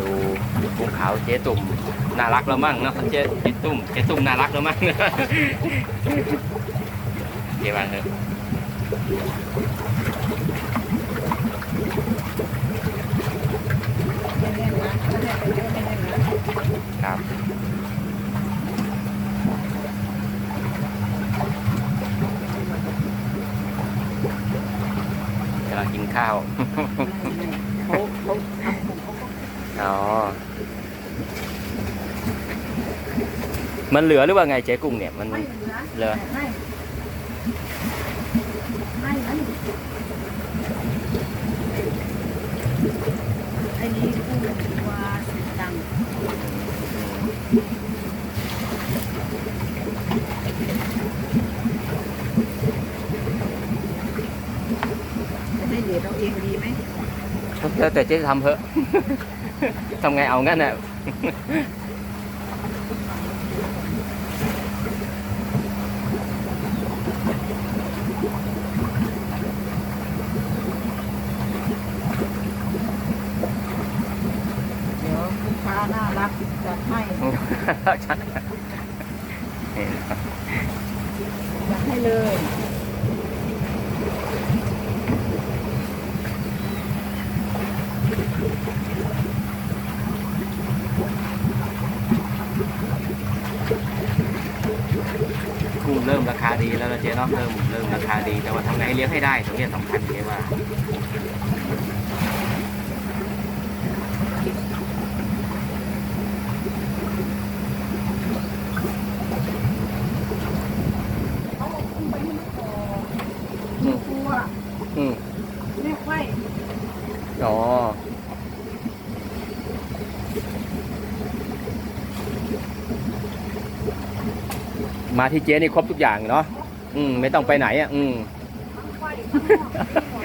ดูกุ้งขาเจ๊ตุ่มน่ารักแล้วมั่งเนาะเจ๊เจ๊ตุ่มเจ๊ตุ่มน่ารักแล้วมั่งเจ๊บ้างเถอะครับกำลังกินข้าว เขาเขาทำของเขาก็ อ๋อ มันเหลือหรือว่าไงเจ๊กุ้งเนี่ย มันไม่เหลือเหลือไม่ไม่นั่นไอ้นี้พูดว่าสีดำจะได้เดี๋ยวเราเองดีไหมแล้วแต่เจ๊ทำเถอะ ทำไงเอางั้นน่ะเดี๋ยวลูกค้าน่ารักจัดให้จัดให้เลย เริ่มราคาดีแล้วนะเจ๊เนาะเริ่มเริ่มราคาดีแต่ว่าทำไงให้เลี้ยงให้ได้ตรงเนี้ยสำคัญเจ๊ว่าเขาบอกคุณไปให้มันต่อ อืม ตัว อืม เรียกไว้ อ๋อ มาที่เจ๊นี่ครบทุกอย่างเนาะอืม ไม่ต้องไปไหนอะ อืมทั้งไว้ทั้งนอกทั้งหมด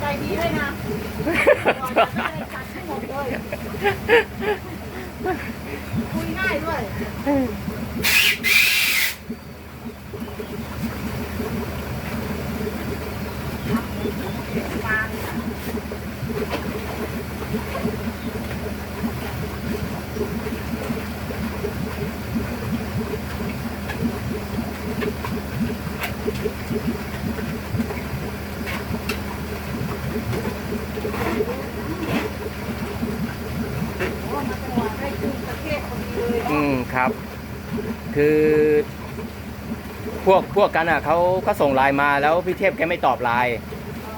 ใจดีด้วยนะก่อนจะได้จัดให้หมดเลยคุยง่ายด้วยปลาเนี่ย โอ้มาจังหวะได้ครึ่งประเทศพอดีเลย อืมครับ คือพวกพวกกันอะเขาก็ส่งไลน์มาแล้วพี่เทพแกไม่ตอบไลน์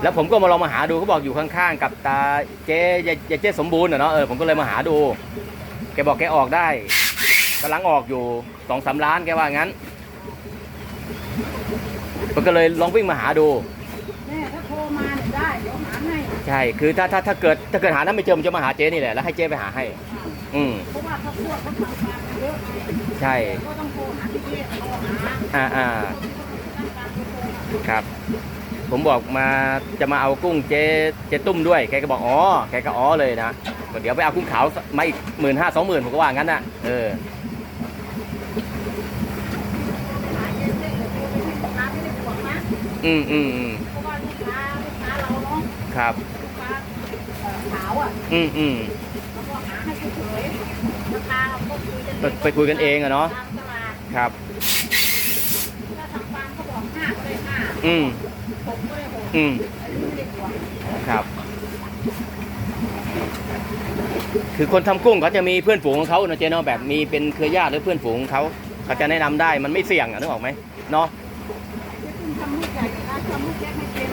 แล้วผมก็มาลองมาหาดูเขาบอกอยู่ข้างๆ กับตาเจ๊ยายยายเจ๊สมบูรณ์อะเนาะเออผมก็เลยมาหาดู แกบอกแกออกได้กำลังออกอยู่สองสามล้านแกว่างั้นผมก็เลยลองวิ่งมาหาดูแม่ถ้าโทรมาเนี่ยได้เดี๋ยวหาให้ใช่คือถ้าถ้าถ้าเกิดถ้าเกิดหานั้นไม่เจอผมจะมาหาเจ๊นี่แหละแล้วให้เจ๊ไปหาให้ อืมเพราะว่าถ้าพวกเขาทำมาเยอะไงใช่ก็ต้อง อ่าอ่าครับ ผมบอกมาจะมาเอากุ้งเจเจตุ้มด้วยแกก็บอกอ๋อแกก็อ๋อเลยนะเดี๋ยวไปเอากุ้งขาวมาอีกหมื่นห้าสองหมื่นผมก็ว่างั้นนะเอออืมอืมอืมครับลูกค้าเอ่อขาวอะอืมอืมแล้วก็หาให้เฉยราคาเราก็คุยกันไปคุยกันเองอะเนาะครับ ถ้าทางฟาร์มเขาบอกห้าก็ได้ห้า อืมอืมครับ คือคนทำกุ้งเขาจะมีเพื่อนฝูงของเขาเนอะเจเนาะแบบมีเป็นเครือญาติหรือเพื่อนฝูงของเขาเขาจะแนะนำได้มันไม่เสี่ยงอะนึกออกไหมเนาะ จะคุณทำลูกใหญ่กับการทำลูกเล็กให้เป็น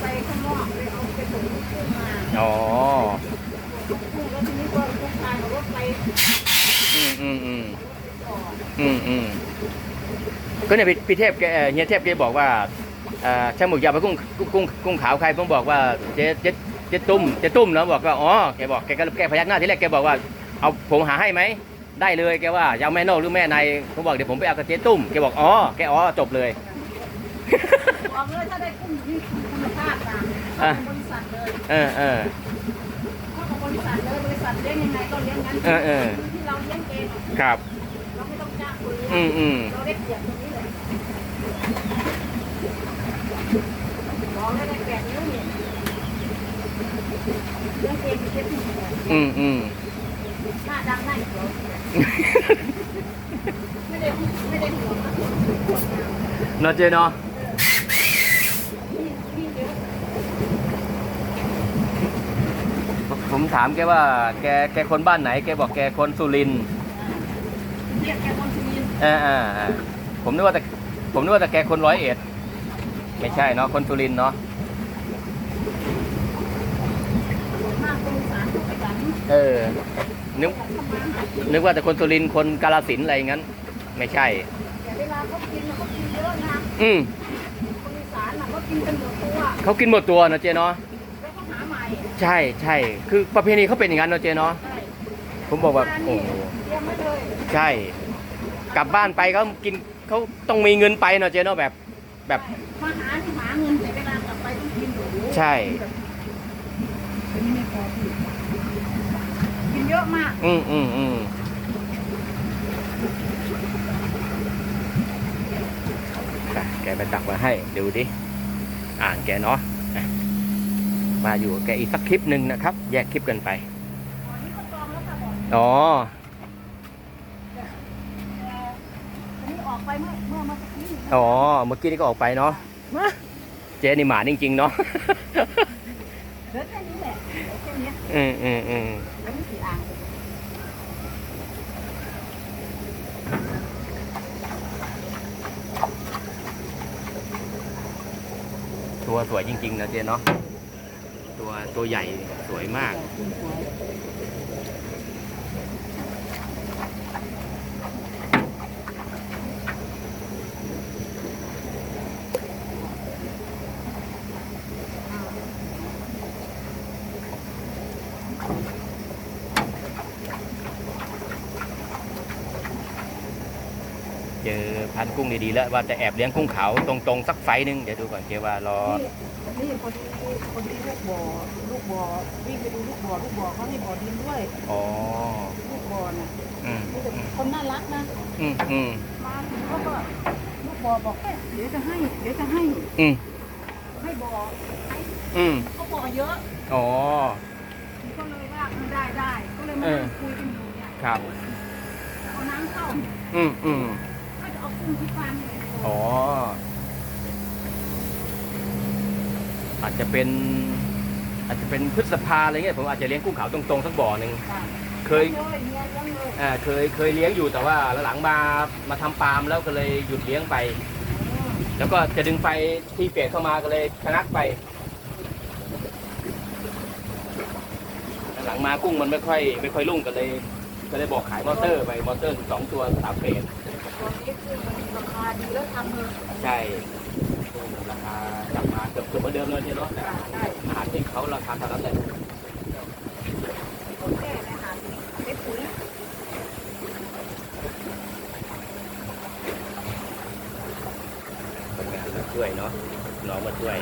ไปข้างนอกไปเอาไปส่งลูกขึ้นมา อ๋อ ลูกแล้วทีนี้ก็ลูกชายเอารถไป อืมอืมอืม ต่อ อืมอืม ก็เนี่ยพี่พี่เทพแกเอ่อเฮียเทพแกบอกว่าเอ่อช่างหมึกอยากไปกุ้งกุ้งกุ้งกุ้งขาวใครผมบอกว่าเจ๊เจ๊เจ๊ตุ้มเจ๊ตุ้มเนาะบอกว่าอ๋อแกบอกแกก็แกพยักหน้าทีแรกแกบอกว่าเอาผมหาให้ไหมได้เลยแกว่าจะเอาแม่นอกหรือแม่ในผมบอกเดี๋ยวผมไปเอากับเจ๊ตุ้มแกบอกอ๋อแกอ๋อจบเลยบอกเลยถ้าได้กุ้งนี่คุณภาพนะอะบริษัทเลยเออเออเพราะกับบริษัทเลยบริษัทเลี้ยงยังไงก็เลี้ยงงั้นเออเออที่เราเลี้ยงเองครับเราไม่ต้องจ้างคนเลี้ยงอืมอืมเราได้เปรียบตรงนี้เลยบ อกเลยได้แปดนิ้วเนี่ยเลี้ยงเองเลี้ยงเองอืมอืมหน้าดังหน้าเขียวไม่ได้ไม่ได้หัวนะเนาะเจเนาะนี่นี่เยอะผมถามแกว่าแกแกคนบ้านไหน แกบอกแกคนสุรินทร์เรียกแกคนสุรินทร์อ่าอ่าอ่าผมนึกว่าแต่ ผมนึกว่าแต่แกคนร้อยเอ็ด ไม่ใช่เนาะคนสุรินทร์เนาะมากคนอีสานทุกประการเออนึกทำมาหากินนึกว่าแต่คนสุรินทร์คนกาลสินธุ์อะไรอย่างนั้น ไม่ใช่แต่เวลาเขากินน่ะเขากินเยอะนะอืมคนอีสานน่ะเขากินกันหมดตัวเขากินหมดตัวเนาะเจเนาะแล้วก็หาใหม่ใช่ใช่คือประเพณีเขาเป็นอย่างนั้นเนาะเจเนาะใช่ผมบอกว่าร้านโอ้นี้โหเตรียมไว้เลยใช่ กลับบ้านไปเขากิน เขาต้องมีเงินไปเนาะเจเนาะแบบแบบมาหาที่หาเงินแต่เวลากลับไปต้องกินหรูใช่อันนี้ไม่พอพี่กินเยอะมาก อืมอืมอืมอะแกไปตักมาให้ดูดิ อ่านแกเนาะอะมาอยู่กับแกอีกสักคลิปหนึ่งนะครับ แยกคลิปกันไปอันนี้ก็จองแล้วค่ะบอก อ๋อ แต่อันนี้ออก ไปเมื่อเมื่อเมื่อสักครู่นี้อ๋อ เมื่อกี้นี่ก็ออกไปเนาะมาเจนี่หมาจริงๆเนาะเหลือแค่นี้แหละเหลือแค่เนี้ยอืมอืมอืมแล้วมีกี่อ่างตัวสวยจริงๆนะเจเนาะตัวตัวใหญ่สวยมากคุณสวย นกุ้งดีๆแล้วว่าจะแอบเลี้ยงกุ้งขาวตรงๆสักไฟหนึงเดี๋ยวดูก่อนเจว่ารอนี่นี่คนที่คนที่ลูกบ่อลูกบ่อวิ่งไปดูลูกบ่อลูกบ่อเขาให้บ่อดินด้วยอ๋อลูกบ่อน่ะอืมมีแต่คนน่ารักนะอืมอืมมาถึงเขาก็ลูกบ่อบอกเอ๊ะเดี๋ยวจะให้เดี๋ยวจะให้ อืมให้บ่อให้อืมเขาบ่อเยอะอ๋อก็เลยว่าเออได้ได้ก็เลยมาเออนั่งคุยกันอยู่เนี่ยครับเอาน้ำเข้าอืมอืมก็จะเอากุ้งที่ฟาร์มเลยอ๋อ อาจจะเป็น อาจจะเป็นพฤษภาอะไรเงี้ยผมอาจจะเลี้ยงกุ้งขาวตรงๆสักบ่อหนึ่งค่ะเคยเลี้ยงเลยเลี้ยงเลี้ยงเลยอ่าเคยเคยเลี้ยงอยู่แต่ว่าหลังๆมามาทำปาล์มแล้วก็เลยหยุดเลี้ยงไปเออแล้วก็จะดึงไฟที่เปลี่ยนเข้ามาก็เลยชะงักไป หลังมากุ้งมันไม่ค่อย ไม่ค่อยรุ่งก็เลย ก็เลยบอกขายมอเตอร์ไปมอเตอร์สองตัวสามเฟส ตอนนี้คือมันราคาดีแล้วทำเลยใช่กุ้งราคากลับมาเกือบเกือบเหมือนเดิมเลยเนี่ยเนาะแต่ได้อาหารที่เขาราคาเท่านั้นแหละคนแก่นะหาเล็บปุ๋ยทำงานมาช่วยเนาะน้องมาช่วย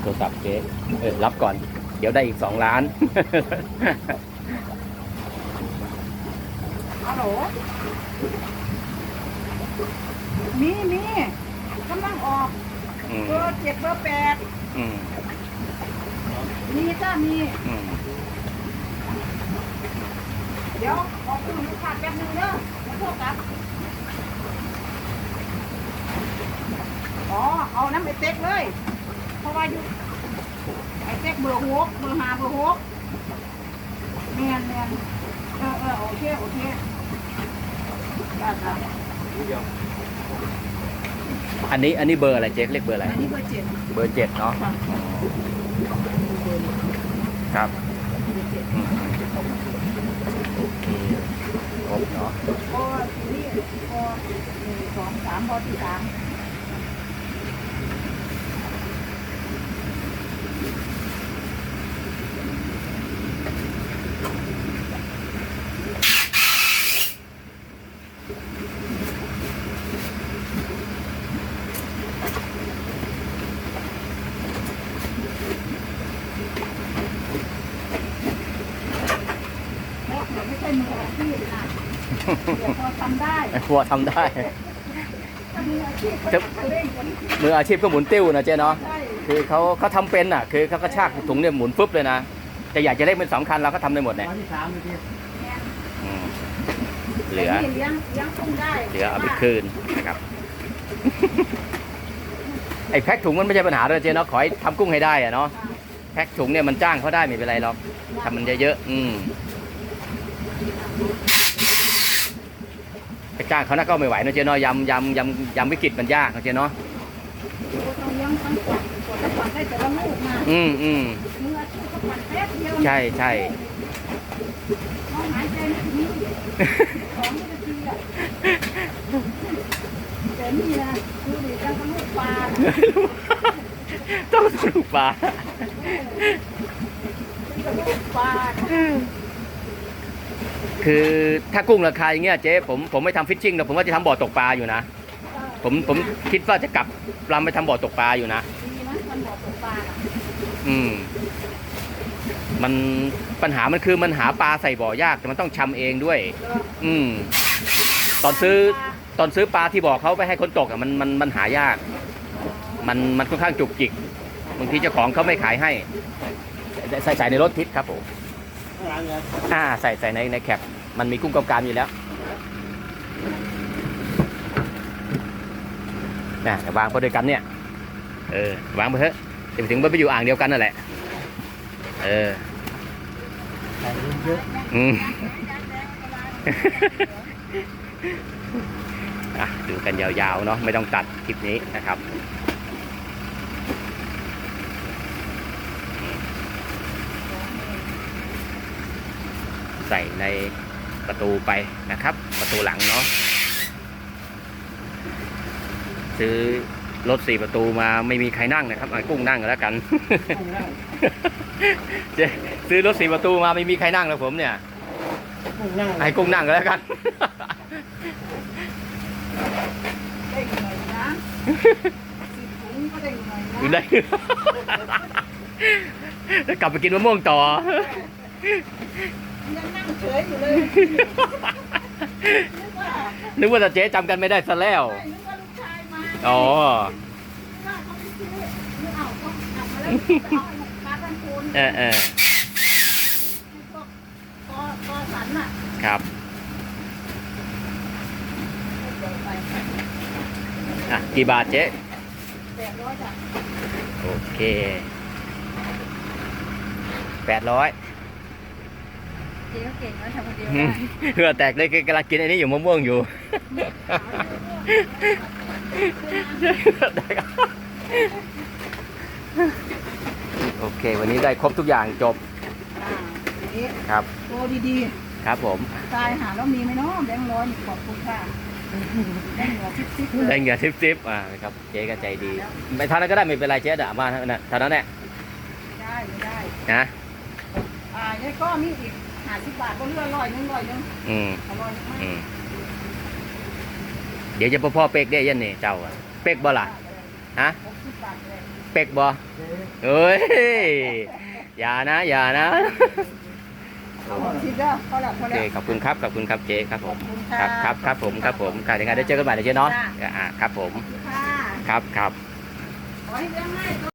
โทรศัพท์เจ๊เออรับก่อน เดี๋ยวได้อีกสองล้านฮัลโหลมีมีกำลังออกอืมเบอร์เจ็ดเบอร์แปดอืมมีจ้ามี อืมเดี๋ยวขอคุณลูกค้าแป๊บนึงเด้อแล้วพวกครับ อ๋อ เอาน้ำไอเต็กเลย เพราะว่าอยู่ไอเต็กเบอร์หกเบอร์ห้าเบอร์หกเมียนเมียนเออเออโอเคโอเคได้ค่ะอันนี้อันนี้เบอร์อะไรเจ๊เรียกเบอร์อะไรอันนี้เบอร์เจ็ดเบอร์เจ็ดเนาะค่ะ ครับ เบอร์เจ็ด อืมโอเคครบเนาะ พอทีนี้พอหนึ่งสองสามพอที่สาม เดี๋ยวพอทำได้พอทำได้ถ้ามืออาชีพก็จะจะเร่งกว่านี้มืออาชีพก็หมุนติ้วนะเจ๊เนาะ ใช่คือเขาเขาทำเป็นอะ คือเขาก็ชากถุงเนี่ยหมุนปุ๊บเลยนะ แต่อยากจะเล่นเป็นสองคันเราก็ทำได้หมดเนี่ยวันที่สามเลยพี่แม่นอืมเหลือนี่เลี้ยงเลี้ยงกุ้งได้เหลือเอาไปคืนนะครับ ไอ้แพ็คถุงมันไม่ใช่ปัญหาเลยเจ๊เนาะขอให้ทำกุ้งให้ได้อะเนาะแพ็คถุงเนี่ยมันจ้างเขาได้ไม่เป็นไรหรอกทำมันเยอะๆอืมไป จ้างเขาน่าก็ไม่ไหวนะเจ๊เนาะยำยำยำยำวิกฤตมันยากนะเจ๊เนาะต้องเลี้ยงทั้งกวดกวดแล้วกวดได้แต่ละลูกมาอืมอืมมืออาชีพก็กวดแป๊บเดียวใช่ใช่น้องหายใจไม่ถึงนี่สองนาทีอะแต่นี่นะดูดิจังกับลูกปลาน่ะต้องสนุกปลาจังกับลูกปลาน่ะ คือถ้ากุ้งราคาอย่างเงี้ยเจ๊ผมผมไม่ทำฟิชชิ่งหรอกผมว่าจะทำบ่อตกปลาอยู่นะ ผมผมคิดว่าจะกลับลำไปทำบ่อตกปลาอยู่นะ ดีนะมันบอกตกปลาน่ะอืม มันปัญหามันคือมันหาปลาใส่บ่อยากแต่มันต้องชำเองด้วยเอออืม ตอนซื้อตอนซื้อปลาที่บ่อเขาไปให้คนตกอะมันมันมันหายาก มันมันค่อนข้างจุกจิกบางทีเจ้าของเขาไม่ขายให้ใส่ใส่ใส่ในรถทิศครับผม อ่าใส่ใส่ในในแคปมันมีกุ้งกำกามอยู่แล้วนะแต่วางไปด้วยกันเนี่ยเออวางไปเถอะจะไปถึงมันไปอยู่อ่างเดียวกันนั่นแหละเออใส่เยอะอืมอะดูกันยาวๆเนาะไม่ต้องตัดคลิปนี้นะครับ ใส่ในประตูไปนะครับ ประตูหลังเนาะซื้อรถสี่ประตูมาไม่มีใครนั่งนะครับเอากุ้งนั่งก็แล้วกันกุ้งนั่งเจ๊ซื้อรถสี่ประตูมาไม่มีใครนั่งแล้วผมเนี่ยกุ้งนั่งให้กุ้งนั่งก็แล้วกันได้เหนื่อยนะสิบถุงก็ได้เหนื่อยนะได้แล้วกลับไปกินมะม่วงต่อ ยังนั่งเฉยอยู่เลยนึกว่านึกว่าแต่เจ๊จำกันไม่ได้ซะแล้วใช่นึกว่าลูกชายมาอ๋อ นึกว่าเขาไม่ซื้อนึกเอาเขากลับมาแล้วเอาคาร์ตันคูนเออเออพวกกอก็สันน่ะครับเดี๋ยวไปอะ กี่บาทเจ๊ แปดร้อยจ้ะโอเคแปดร้อย เจ๊ก็เก่งแล้วทำคนเดียวเพื่อแตกเลยกำลังกินไอ้นี่อยู่มะม่วงอยู่โอเค วันนี้ได้ครบทุกอย่างจบนี่ครับโตดีครับผมๆตายหาแล้วมีไหมเนาะแบงค์ร้อยนี่ขอบคุณค่ะแบงค์เหลือซิบๆเลได้ยเงินทิปทิปอ่าครับเจ๊ก็ใจดีไม่เท่านั้นก็ได้ไม่เป็นไรเจ๊อะมาเท่านั้นเท่านั้นแหละได้ไม่ได้นะอ่าเนี่ยก็มีอีกห้าสิบบาทก็เหลือร้อยหนึงร้อยหนึงอืมเอาร้อยหนึงมาอืมเดี๋ยวจะพ่อพ่อเป็กได้ยันนี่เจ้าอะเป็กบ่ล่ะฮะหกสิบบาทเลยเป็กบ่เจ๊เอ้ยอย่านะ อย่านะเอาหกสิบเด้อพอแล้วพโออเคแล้ว ขอบคุณครับขอบคุณครับเจ๊ครับผมขอบคุณคค่ะ รับครับครับผมครับผมค่ะยังไงได้เจอกันใหม่นะเจ๊เนาะจ้ะอ่าครับผมค่ะ ครับครับ ขอให้เรื่องง่าย